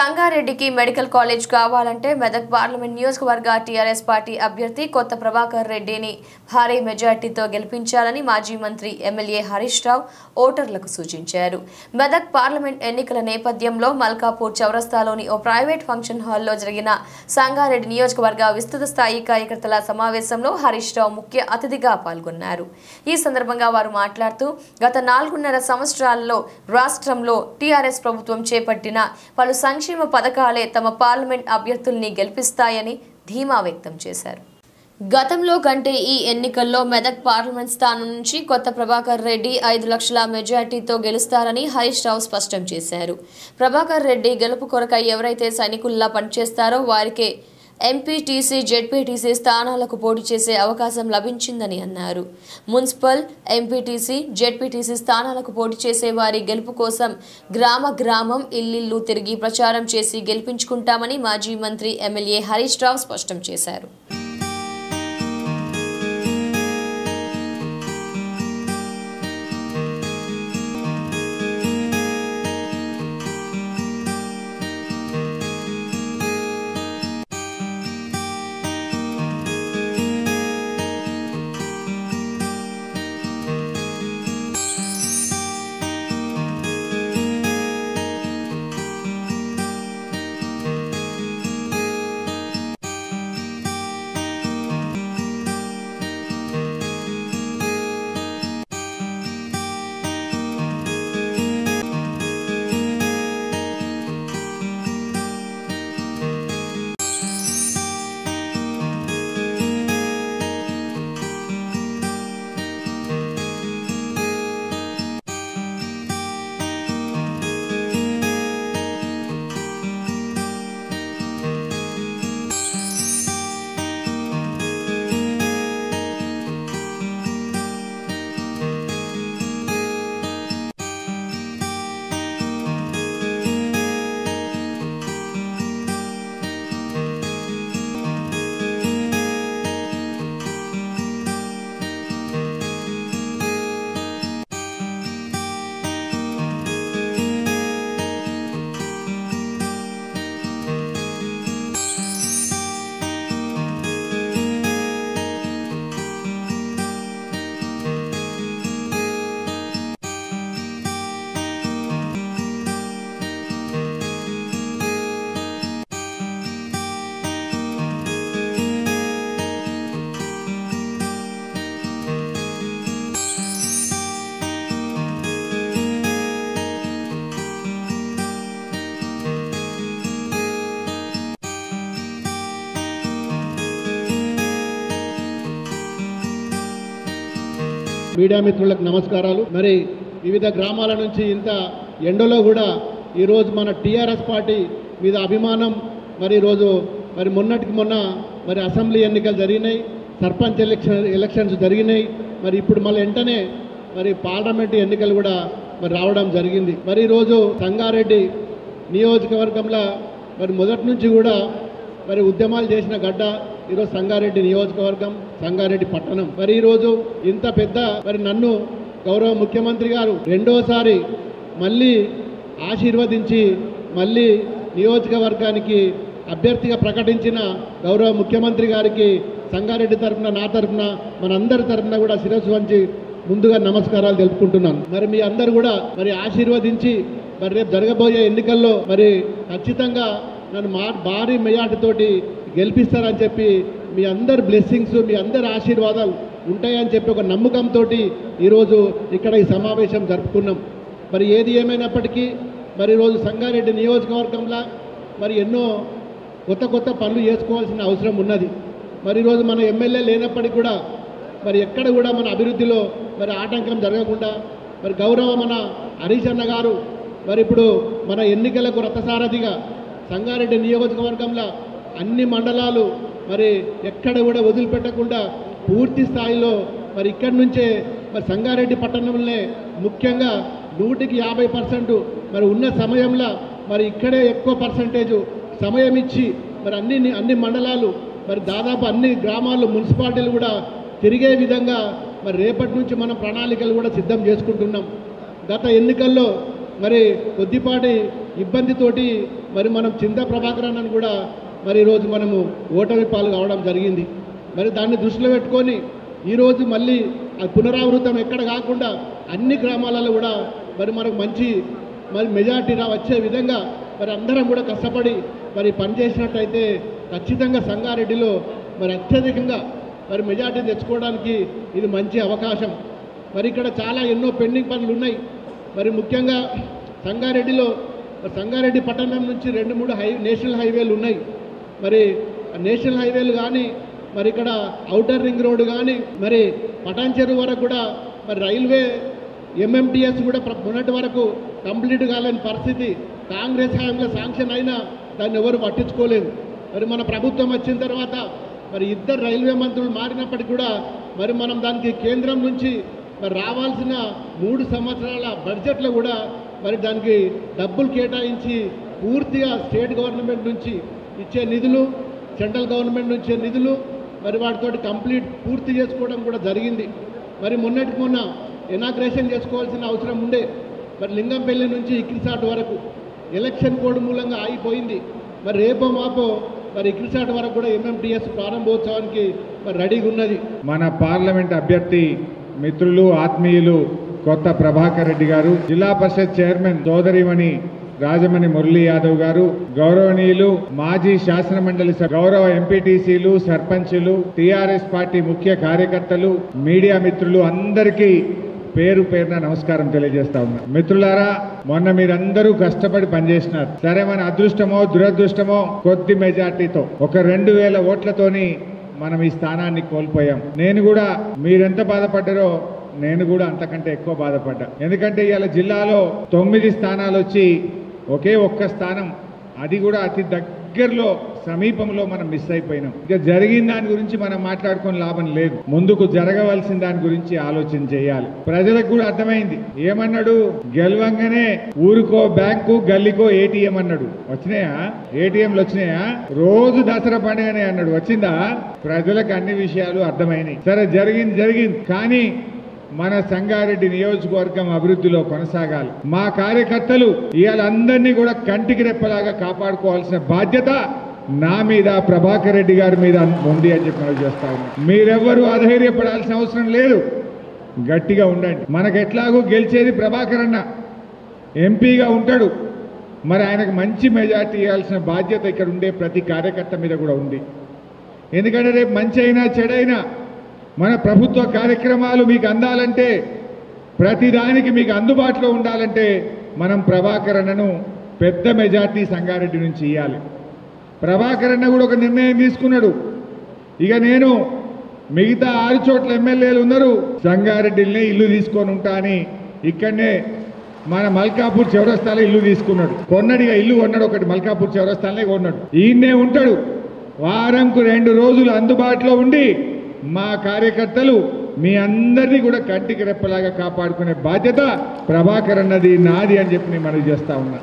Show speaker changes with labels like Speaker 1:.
Speaker 1: సంగారెడ్డికి medical college కావాలంటే Medak parliament నియోజకవర్గ TRS party అభ్యర్థి కొత్త ప్రభాకర్ రెడ్డిని భారీ మెజార్టీతో గెలిపించాలని మాజీ మంత్రి ఎమ్మెల్యే హరీష్ రావు ఓటర్లకు సూచించారు. మెదక్ పార్లమెంట్ ఎన్నికల నేపథ్యంలో మల్కాపూర్ చౌరస్తాలోని ఓ ప్రైవేట్ ఫంక్షన్ హాల్లో జరిగిన సంగారెడ్డి నియోజకవర్గ విస్తృత స్థాయి కార్యకర్తల సమావేశంలో హరీష్ రావు ముఖ్య అతిథిగా పాల్గొన్నారు. ఈ సందర్భంగా వారు మాట్లాడుతూ గత నాలుగున్నర సంవత్సరాల్లో రాష్ట్రంలో టీఆర్ఎస్ ప్రభుత్వం చేపట్టిన పలు సంక్షేమ పథకాలే తమ పార్లమెంట్ అభ్యర్థుల్ని గెలిపిస్తాయని ధీమా వ్యక్తం చేశారు. గతంలో కంటే ఈ ఎన్నికల్లో మెదక్ పార్లమెంట్ స్థానం నుంచి కొత్త ప్రభాకర్ రెడ్డి ఐదు లక్షల మెజార్టీతో గెలుస్తారని హరీష్ రావు స్పష్టం చేశారు. ప్రభాకర్ రెడ్డి గెలుపు కొరకై ఎవరైతే సైనికుల్లా పనిచేస్తారో వారికే ఎంపీటీసీ జెడ్పీటీసీ స్థానాలకు పోటీ చేసే అవకాశం లభించిందని అన్నారు. మున్సిపల్ ఎంపీటీసీ జెడ్పీటీసీ స్థానాలకు పోటీ చేసే వారి గెలుపు కోసం గ్రామ గ్రామం ఇల్లిల్లు తిరిగి ప్రచారం చేసి గెలిపించుకుంటామని మాజీ మంత్రి ఎమ్మెల్యే హరీష్ రావు స్పష్టం చేశారు.
Speaker 2: మీడియా మిత్రులకు నమస్కారాలు. మరి వివిధ గ్రామాల నుంచి ఇంత ఎండలో కూడా ఈరోజు మన టీఆర్ఎస్ పార్టీ మీద అభిమానం మరి ఈరోజు మరి మొన్నటికి మొన్న మరి అసెంబ్లీ ఎన్నికలు జరిగినాయి సర్పంచ్ ఎలక్షన్ ఎలక్షన్స్ జరిగినాయి. మరి ఇప్పుడు మళ్ళీ వెంటనే మరి పార్లమెంటు ఎన్నికలు కూడా మరి రావడం జరిగింది. మరి ఈరోజు సంగారెడ్డి నియోజకవర్గంలో మరి మొదటి నుంచి కూడా మరి ఉద్యమాలు చేసిన గడ్డ ఈరోజు సంగారెడ్డి నియోజకవర్గం సంగారెడ్డి పట్టణం. మరి ఈరోజు ఇంత పెద్ద మరి నన్ను గౌరవ ముఖ్యమంత్రి గారు రెండోసారి మళ్ళీ ఆశీర్వదించి మళ్ళీ నియోజకవర్గానికి అభ్యర్థిగా ప్రకటించిన గౌరవ ముఖ్యమంత్రి గారికి సంగారెడ్డి తరఫున నా తరఫున మనందరి తరఫున కూడా శిరస్సు వంచి ముందుగా నమస్కారాలు తెలుపుకుంటున్నాను. మరి మీ అందరు కూడా మరి ఆశీర్వదించి మరి రేపు జరగబోయే ఎన్నికల్లో మరి ఖచ్చితంగా నన్ను మా భారీ మెజార్టీతోటి గెలిపిస్తారని చెప్పి మీ అందరి బ్లెస్సింగ్స్ మీ అందరి ఆశీర్వాదాలు ఉంటాయని చెప్పి ఒక నమ్మకంతో ఈరోజు ఇక్కడ ఈ సమావేశం జరుపుకున్నాం. మరి ఏది ఏమైనప్పటికీ మరి ఈరోజు సంగారెడ్డి నియోజకవర్గంలో మరి ఎన్నో కొత్త కొత్త పనులు చేసుకోవాల్సిన అవసరం ఉన్నది. మరి ఈరోజు మన ఎమ్మెల్యే లేనప్పటికీ కూడా మరి ఎక్కడ కూడా మన అభివృద్ధిలో మరి ఆటంకం జరగకుండా మరి గౌరవ మన హరీష్ అన్న గారు మరి ఇప్పుడు మన ఎన్నికలకు రథసారథిగా సంగారెడ్డి నియోజకవర్గంలో అన్ని మండలాలు మరి ఎక్కడ కూడా వదిలిపెట్టకుండా పూర్తి స్థాయిలో మరి ఇక్కడి నుంచే మరి సంగారెడ్డి పట్టణంలోనే ముఖ్యంగా నూటికి యాభై పర్సెంట్ మరి ఉన్న సమయంలో మరి ఇక్కడే ఎక్కువ పర్సంటేజు సమయం ఇచ్చి మరి అన్ని అన్ని మండలాలు మరి దాదాపు అన్ని గ్రామాలు మున్సిపాలిటీలు కూడా తిరిగే విధంగా మరి రేపటి నుంచి మనం ప్రణాళికలు కూడా సిద్ధం చేసుకుంటున్నాం. గత ఎన్నికల్లో మరి కొద్దిపాటి ఇబ్బందితోటి మరి మనం చింత ప్రభాకర్ కూడా మరి ఈరోజు మనము ఓటమి పాలు కావడం జరిగింది. మరి దాన్ని దృష్టిలో పెట్టుకొని ఈరోజు మళ్ళీ అది పునరావృతం ఎక్కడ కాకుండా అన్ని గ్రామాలలో కూడా మరి మనకు మంచి మరి మెజార్టీ రా వచ్చే విధంగా మరి అందరం కూడా కష్టపడి మరి పనిచేసినట్టయితే ఖచ్చితంగా సంగారెడ్డిలో మరి అత్యధికంగా మరి మెజార్టీ తెచ్చుకోవడానికి ఇది మంచి అవకాశం. మరి ఇక్కడ చాలా ఎన్నో పెండింగ్ పనులు ఉన్నాయి. మరి ముఖ్యంగా సంగారెడ్డిలో సంగారెడ్డి పట్టణం నుంచి రెండు మూడు హై నేషనల్ హైవేలు ఉన్నాయి. మరి నేషనల్ హైవేలు కానీ మరి ఇక్కడ ఔటర్ రింగ్ రోడ్డు కానీ మరి పటాన్ చెరువు వరకు కూడా మరి రైల్వే ఎంఎంటీఎస్ కూడా మొన్నటి వరకు కంప్లీట్ కాలేని పరిస్థితి. కాంగ్రెస్ హయాంలో శాంక్షన్ అయినా దాన్ని ఎవరు పట్టించుకోలేదు. మరి మన ప్రభుత్వం వచ్చిన తర్వాత మరి ఇద్దరు రైల్వే మంత్రులు మారినప్పటికీ కూడా మరి మనం దానికి కేంద్రం నుంచి మరి రావాల్సిన మూడు సంవత్సరాల బడ్జెట్లో కూడా మరి దానికి డబ్బులు కేటాయించి పూర్తిగా స్టేట్ గవర్నమెంట్ నుంచి ఇచ్చే నిధులు సెంట్రల్ గవర్నమెంట్ నుంచి ఇచ్చే నిధులు మరి వాటితోటి కంప్లీట్ పూర్తి చేసుకోవడం కూడా జరిగింది. మరి మొన్నటికి మొన్న ఇనాగ్రేషన్ చేసుకోవాల్సిన అవసరం ఉండే మరి లింగంపల్లి నుంచి ఇక్రిసాట్ వరకు ఎలక్షన్ కోడ్ మూలంగా ఆగిపోయింది. మరి రేపో మాపో మరి ఇక్రిసాట్ వరకు కూడా ఎంఎంటీఎస్ ప్రారంభోత్సవానికి మరి రెడీగా ఉన్నది.
Speaker 3: మన పార్లమెంట్ అభ్యర్థి మిత్రులు ఆత్మీయులు కొత్త ప్రభాకర్ రెడ్డి గారు జిల్లా పరిషత్ చైర్మన్ సోదరిమణి రాజమణి మురళీ యాదవ్ గారు గౌరవనీయులు మాజీ శాసన మండలి గౌరవ ఎంపీటీసీలు సర్పంచులు టీఆర్ఎస్ పార్టీ ముఖ్య కార్యకర్తలు మీడియా మిత్రులు అందరికీ పేరు పేరున నమస్కారం తెలియజేస్తా ఉన్నా. మిత్రులారా మొన్న మీరందరూ కష్టపడి పనిచేసినారు. సరే మన అదృష్టమో దురదృష్టమో కొద్ది మెజార్టీతో ఒక రెండు వేల ఓట్లతోని మనం ఈ స్థానాన్ని కోల్పోయాం. నేను కూడా మీరెంత బాధపడ్డారో నేను కూడా అంతకంటే ఎక్కువ బాధపడ్డా. ఎందుకంటే ఇవాళ జిల్లాలో తొమ్మిది స్థానాలు వచ్చి ఒకే ఒక్క స్థానం. అది కూడా అతి దగ్గరలో సమీపంలో మనం మిస్ అయిపోయినాం. ఇక జరిగిన దాని గురించి మనం మాట్లాడుకొని లాభం లేదు. ముందుకు జరగవలసిన దాని గురించి ఆలోచన చేయాలి. ప్రజలకు కూడా అర్థమైంది. ఏమన్నాడు? గెలవంగానే ఊరికో బ్యాంకు గల్లీకో ఏటీఎం అన్నాడు. వచ్చినాయా? ఏటీఎంలు వచ్చినాయా? రోజు దసరా పండుగనే అన్నాడు. వచ్చిందా? ప్రజలకు అన్ని విషయాలు అర్థమైనాయి. సరే జరిగింది జరిగింది. కానీ మన సంగారెడ్డి నియోజకవర్గం అభివృద్ధిలో కొనసాగాలి. మా కార్యకర్తలు ఇవాళ కూడా కంటికి రెప్పలాగా కాపాడుకోవాల్సిన బాధ్యత నా మీద ప్రభాకర్ రెడ్డి గారి మీద ఉంది అని చెప్పి మనం చేస్తా ఉన్నాం. మీరెవ్వరూ అధైర్యపడాల్సిన అవసరం లేదు. గట్టిగా ఉండండి. మనకు ఎట్లాగో గెలిచేది ప్రభాకర్ అన్న. ఎంపీగా ఉంటాడు. మరి ఆయనకు మంచి మెజార్టీ ఇవ్వాల్సిన బాధ్యత ఇక్కడ ఉండే ప్రతి కార్యకర్త మీద కూడా ఉంది. ఎందుకంటే రేపు మంచి అయినా చెడైనా మన ప్రభుత్వ కార్యక్రమాలు మీకు అందాలంటే ప్రతిదానికి మీకు అందుబాటులో ఉండాలంటే మనం ప్రభాకరణను పెద్ద మెజార్టీ సంగారెడ్డి నుంచి ఇవ్వాలి ప్రభాకరణ కూడా ఒక నిర్ణయం తీసుకున్నాడు. ఇక నేను మిగతా ఆరు చోట్ల ఎమ్మెల్యేలు ఉన్నారు సంగారెడ్డిని ఇల్లు తీసుకొని ఉంటా అని ఇక్కడనే మన మల్కాపూర్ చౌరస్తాలో ఇల్లు తీసుకున్నాడు. కొన్నడిగా ఇక ఇల్లు కొన్నాడు ఒకటి మల్కాపూర్ చౌరస్తాలనే కొన్నాడు. ఈయన్నే ఉంటాడు. వారంకు రెండు రోజులు అందుబాటులో ఉండి మా కార్యకర్తలు మీ అందరినీ కూడా కంటికి రెప్పలాగా కాపాడుకునే బాధ్యత ప్రభాకర్ అన్నది నాది అని చెప్పి నేను మనవి చేస్తా ఉన్నా.